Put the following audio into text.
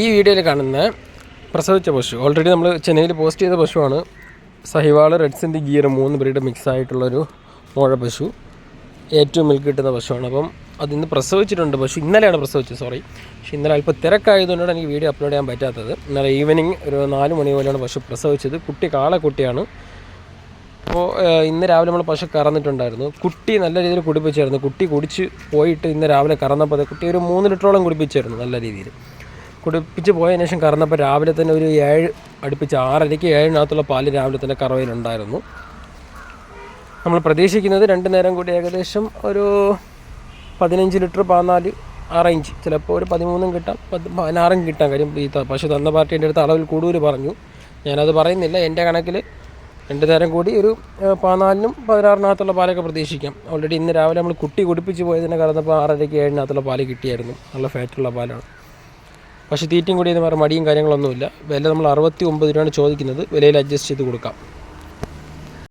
ഈ വീഡിയോയിൽ കാണുന്ന പ്രസവിച്ച പശു ഓൾറെഡി നമ്മൾ ചെന്നൈയിൽ പോസ്റ്റ് ചെയ്ത പശുവാണ് സഹിവാൾ റെഡ്സിന്റെ ഗിയർ മൂന്ന് ബ്രീഡ് മിക്സ് ആയിട്ടുള്ളൊരു മോഴ പശു. ഏറ്റവും മിൽക്ക് കിട്ടുന്ന പശുവാണ്. അപ്പം അതിന്ന് പ്രസവിച്ചിട്ടുണ്ട് പശു. ഇന്നലെയാണ് പ്രസവിച്ചത് സോറി പക്ഷേ ഇന്നലെ അല്പം തിരക്കായതുകൊണ്ടാണ് എനിക്ക് വീഡിയോ അപ്ലോഡ് ചെയ്യാൻ പറ്റാത്തത്. ഇന്നലെ ഈവനിങ് ഒരു നാല് മണി പോലെയാണ് പശു പ്രസവിച്ചത്. കുട്ടി കാളക്കുട്ടിയാണ് അപ്പോൾ ഇന്ന് രാവിലെ നമ്മൾ പശു കറന്നിട്ടുണ്ടായിരുന്നു. കുട്ടി നല്ല രീതിയിൽ കുടിപ്പിച്ചായിരുന്നു. കുട്ടി കുടിച്ച് പോയിട്ട് ഇന്ന് രാവിലെ കറന്നപ്പോൾ കുട്ടി ഒരു മൂന്ന് ലിറ്ററോളം കുടിപ്പിച്ചായിരുന്നു നല്ല രീതിയിൽ. കുടിപ്പിച്ച് പോയതിനു ശേഷം കറന്നപ്പോൾ രാവിലെ തന്നെ ഒരു ഏഴ് അടുപ്പിച്ച് ആറരയ്ക്ക് ഏഴിനകത്തുള്ള പാൽ രാവിലെ തന്നെ കറവയിലുണ്ടായിരുന്നു നമ്മൾ പ്രതീക്ഷിക്കുന്നത് രണ്ട് നേരം കൂടി ഏകദേശം ഒരു പതിനഞ്ച് ലിറ്റർ പതിനാല് ആ റേഞ്ച് ചിലപ്പോൾ ഒരു പതിമൂന്നും കിട്ടാം പത്ത് പതിനാറും കിട്ടാം കാര്യം ഈ പശു തന്ന പാർട്ടീന്റെ അടുത്ത് അളവിൽ കൂടുതൽ പറഞ്ഞു. ഞാനത് പറയുന്നില്ല എന്റെ കണക്കിൽ രണ്ട് നേരം കൂടി ഒരു പതിനാലിനും പതിനാറിനകത്തുള്ള പാലൊക്കെ പ്രതീക്ഷിക്കാം. ഓൾറെഡി ഇന്ന് രാവിലെ നമ്മൾ കുട്ടി കുടിപ്പിച്ച് പോയതിനെ കറന്നപ്പോൾ ആറരയ്ക്ക് ഏഴിനകത്തുള്ള പാൽ കിട്ടിയായിരുന്നു. നല്ല ഫാറ്റുള്ള പാലാണ്. പക്ഷേ തീറ്റയും കൂടി എന്ന് പറയുമ്പോൾ മടിയും കാര്യങ്ങളൊന്നുമില്ല. വില നമ്മൾ അറുപത്തി ഒമ്പത് രൂപയാണ് ചോദിക്കുന്നത്. വിലയിൽ അഡ്ജസ്റ്റ് ചെയ്ത് കൊടുക്കാം.